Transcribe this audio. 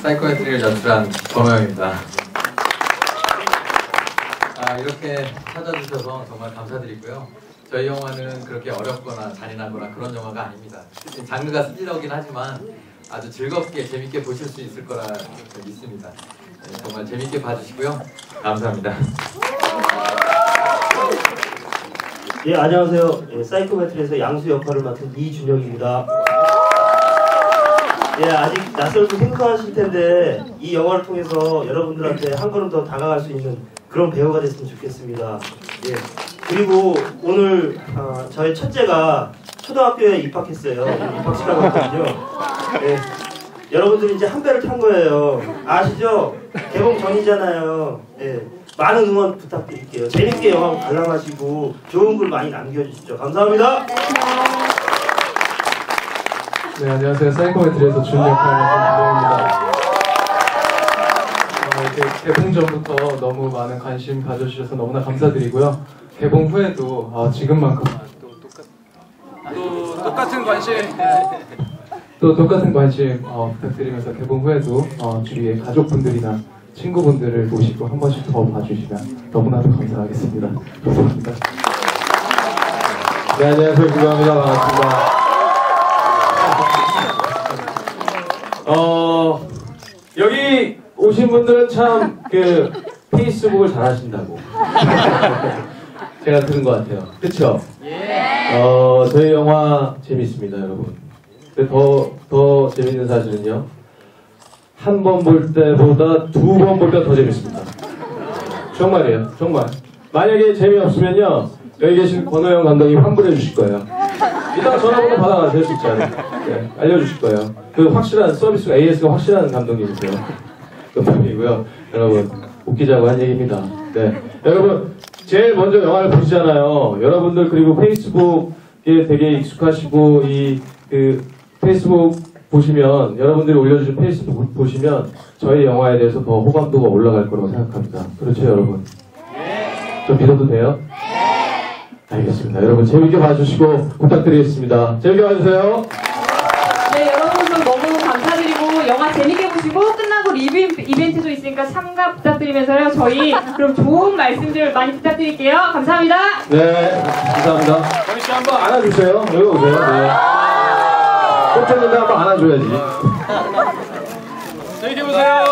사이코메트리를 연출한 권호영입니다. 아, 이렇게 찾아주셔서 정말 감사드리고요. 저희 영화는 그렇게 어렵거나 잔인하거나 그런 영화가 아닙니다. 장르가 스릴러긴 하지만 아주 즐겁게 재밌게 보실 수 있을 거라 믿습니다. 네, 정말 재밌게 봐주시고요. 감사합니다. 예, 안녕하세요. 예, 사이코메트리에서 양수 역할을 맡은 이준혁입니다. 예, 아직 낯설고 생소하실 텐데 이 영화를 통해서 여러분들한테 한 걸음 더 다가갈 수 있는 그런 배우가 됐으면 좋겠습니다. 예, 그리고 오늘 어, 저의 첫째가 초등학교에 입학했어요. 입학식하고 왔거든요. 예, 여러분들이 이제 한 배를 탄 거예요. 아시죠? 개봉 전이잖아요. 예, 많은 응원 부탁드릴게요. 재밌게 영화 관람하시고 좋은 글 많이 남겨주십시오. 감사합니다. 네, 안녕하세요. 사이코메트리에서 준 역할을 맡은 김도입니다. 어, 이렇게 개봉 전부터 너무 많은 관심 가져주셔서 너무나 감사드리고요. 개봉 후에도 어, 지금만큼 또, 똑같, 또 똑같은 관심 또 똑같은 관심 어, 부탁드리면서 개봉 후에도 어, 주위에 가족분들이나 친구분들을 모시고 한 번씩 더 봐주시면 너무나도 감사하겠습니다. 감사합니다. 네, 안녕하세요. 김광입니다. 반갑습니다. 어 여기 오신 분들은 참 그 페이스북을 잘 하신다고 제가 들은 것 같아요. 그쵸? 어 저희 영화 재밌습니다, 여러분. 더, 더 재밌는 사실은요. 한 번 볼 때보다 두 번 볼 때 더 재밌습니다. 정말이에요, 정말. 만약에 재미없으면요, 여기 계신 권호영 감독이 환불해 주실 거예요. 이따가 전화번호 받아가세요, 진짜. 네, 알려주실 거예요. 그 확실한 서비스가 AS가 확실한 감독님이세요. 감독님이고요. 여러분 웃기자고 한 얘기입니다. 네, 여러분 제일 먼저 영화를 보시잖아요. 여러분들 그리고 페이스북에 되게 익숙하시고 이 그 페이스북 보시면 여러분들이 올려주신 페이스북 보시면 저희 영화에 대해서 더 호감도가 올라갈 거라고 생각합니다. 그렇죠, 여러분? 좀 믿어도 돼요? 알겠습니다. 여러분 재밌게 봐주시고 부탁드리겠습니다. 재밌게 봐주세요. 네, 여러분도 너무 감사드리고 영화 재밌게 보시고 끝나고 리뷰 이벤트도 있으니까 참가 부탁드리면서요. 저희 그럼 좋은 말씀들 많이 부탁드릴게요. 감사합니다. 네, 감사합니다. 정희 씨 한번 안아주세요. 여기 오세요. 네. 꽂혔는데 한번 안아줘야지. 재밌게 보세요.